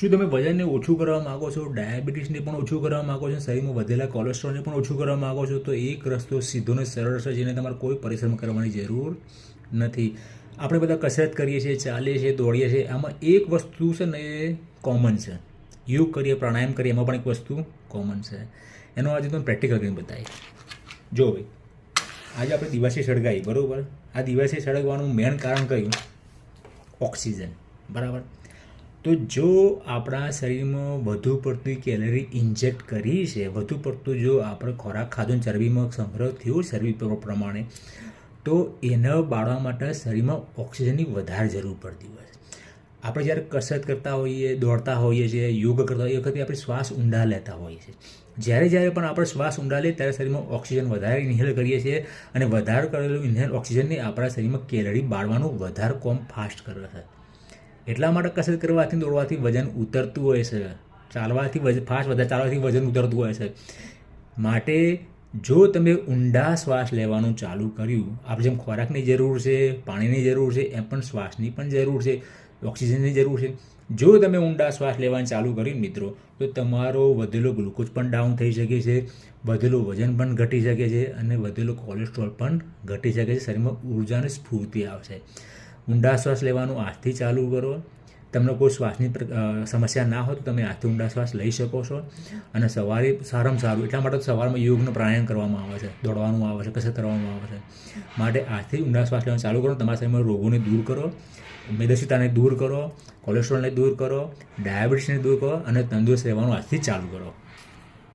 શું તમે વજનને ઓછું કરવા માંગો છો? ડાયાબિટીસને પણ ઓછું કરવા માંગો છો? શરીરમાં વધેલા કોલેસ્ટ્રોલને પણ ઓછું કરવા માગો છો? તો એક રસ્તો સીધો ને સરળ છે જેને તમારે કોઈ પરિશ્રમ કરવાની જરૂર નથી. આપણે બધા કસરત કરીએ છીએ, ચાલીએ છીએ, દોડીએ છીએ. આમાં એક વસ્તુ છે ને એ કોમન છે. યોગ કરીએ, પ્રાણાયામ કરીએ, એમાં પણ એક વસ્તુ કોમન છે. એનો આજે તમે પ્રેક્ટિકલ કરીને બતાવી જો ભાઈ, આજે આપણે દિવાસી સળગાવી, બરાબર? આ દિવાસી સળગવાનું મેન કારણ કયું? ઓક્સિજન. બરાબર? તો જો આપણા શરીરમાં વધુ પડતી કેલરી ઇન્જેક્ટ કરી છે, વધુ પડતું જો આપણે ખોરાક ખાધો ચરબીમાં સંગ્રહ થયો ચરબી પ્રમાણે, તો એને બાળવા માટે શરીરમાં ઓક્સિજનની વધારે જરૂર પડતી હોય છે. આપણે જ્યારે કસરત કરતા હોઈએ, દોડતા હોઈએ છીએ, યોગ કરતા હોઈએ, એ વખતે આપણે શ્વાસ ઊંડા લેતા હોઈએ છીએ. જ્યારે જ્યારે પણ આપણે શ્વાસ ઊંડા લઈએ, ત્યારે શરીરમાં ઓક્સિજન વધારે ઇન્હેલ કરીએ છીએ અને વધારે કરેલું ઇન્હેલ ઓક્સિજનને આપણા શરીરમાં કેલરી બાળવાનું વધારે કોમ ફાસ્ટ કરે છે. એટલા માટે કસરત કરવાથી દોડવાથી વજન ઉતરતું હોય છે. ચાલવાથી વજન ફાસ્ટ વધારે ચાલવાથી વજન ઉતરતું હોય છે. માટે જો તમે ઊંડા શ્વાસ લેવાનું ચાલુ કર્યું, આપણે જેમ ખોરાકની જરૂર છે, પાણીની જરૂર છે, એમ પણ શ્વાસની પણ જરૂર છે, ઓક્સિજનની જરૂર છે. જો તમે ઊંડા શ્વાસ લેવાનું ચાલુ કર્યું મિત્રો, તો તમારો વધેલો ગ્લુકોઝ પણ ડાઉન થઈ શકે છે, વધેલું વજન પણ ઘટી શકે છે અને વધેલો કોલેસ્ટ્રોલ પણ ઘટી શકે છે. શરીરમાં ઉર્જાની સ્ફૂર્તિ આવશે. ઊંડા શ્વાસ લેવાનું આજથી ચાલુ કરો. તમને કોઈ શ્વાસની સમસ્યા ના હોય તો તમે આજથી ઊંડા શ્વાસ લઈ શકો છો. અને સવારે સારામાં સારું, એટલા માટે સવારમાં યોગનો પ્રાણાયામ કરવામાં આવે છે. દોડવાનું આવે છે, કસરત કરવામાં આવે છે. માટે આજથી ઊંડા શ્વાસ લેવાનું ચાલુ કરો. તમારા શરીરમાં રોગોને દૂર કરો. મેદસ્વીતાને દૂર કરો. કોલેસ્ટ્રોલને દૂર કરો. ડાયાબિટીસને દૂર કરો. અને તંદુરસ્ત રહેવાનું આજથી ચાલુ કરો.